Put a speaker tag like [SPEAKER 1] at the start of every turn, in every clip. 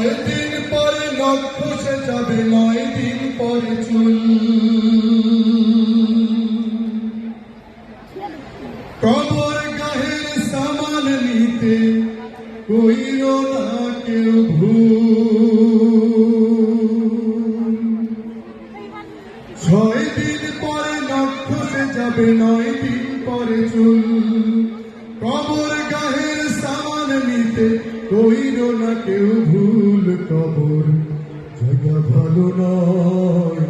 [SPEAKER 1] ছয় দিন পরে নখ খসে যাবে, নয় দিন পরে চুল। কবর গাহের সামান নিতে কইর না কেউ ছয় দিন পরে নখ খসে যাবে, নয় দিন পরে চুল। কইর না কেউ ভুল কবর জায়গা ভালো নয়,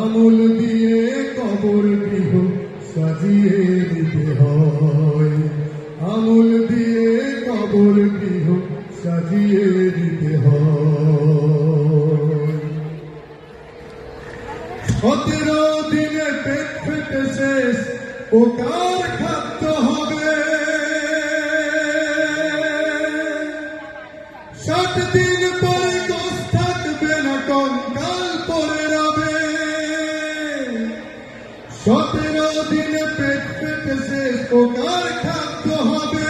[SPEAKER 1] আমল দিয়ে কবর গৃহ সাজিয়ে দিতে হয়। আমল দিয়ে কবর গৃহ সাজিয়ে দিতে হয়। দিনে পেট ফেটে শেষ, পোকার খাদ্য হবে দিন পরে গোস থাকবে না কঙ্কাল পরে রবে সতেরো দিনে পেট ফেটে শেষ পোকার খাদ্য হবে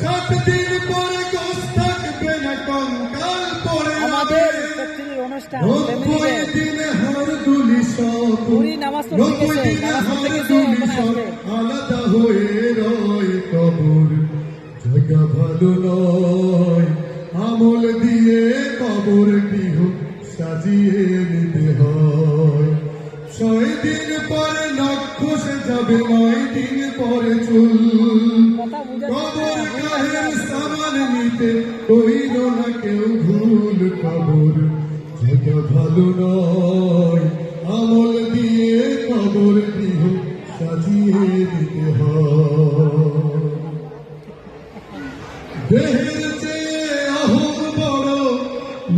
[SPEAKER 1] ষাট দিন পরে গোস থাকবে না কঙ্কাল পরে
[SPEAKER 2] আমাদের
[SPEAKER 1] রবে
[SPEAKER 2] পত্রির অনুষ্ঠান
[SPEAKER 1] নব্বই দিনে হার দুলি সব
[SPEAKER 2] বুড়ি নামাজ। পড়তে
[SPEAKER 1] নব্বই দিনে হার দুলি সব আলাদা হয়ে রয় কবর। জায়গা ভালো নয়। সাজিয়ে নিতে হয়। ছয় দিন পরে নখ খসে যাবে নয় দিন পরে চুল। কবর গাহের সামান নিতে কইল না কেউ ভুল কবর। জায়গা ভালো নয় আমল দিয়ে কবর গৃহ সাজিয়ে দিতে হয়। দেহের চেয়ে আহম বড়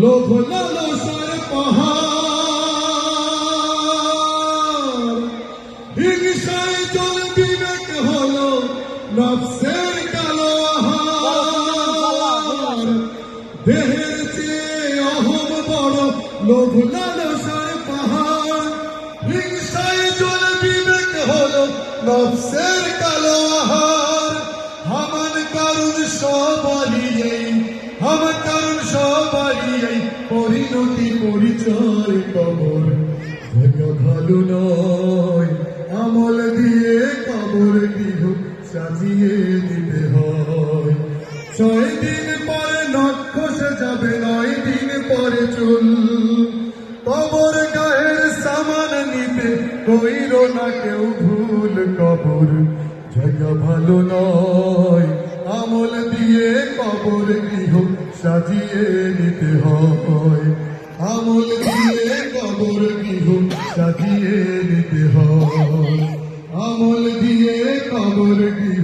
[SPEAKER 1] লোভ লোভ লালসার পাহাড়, হিংসায় জল বিবেক হলো নফসের কালো আহার। হামান কারণ সবারই এই, হামান কারণ সবারই পরিণতি পরিচয় কবর। ভালো নয়, আমল দিয়ে কবর গৃহ সাজিয়ে দিতে হয়। ছয় দিন পরে নখ খসে যাবে, নয় দিন পরে চুল। কইর না কেউ ভুল কবর। জায়গা ভালো নয়, আমল দিয়ে কবর গৃহ সাজিয়ে নিতে হয়। আমল দিয়ে কবর গৃহ সাজিয়ে নিতে হয়। আমল দিয়ে কবর গৃহ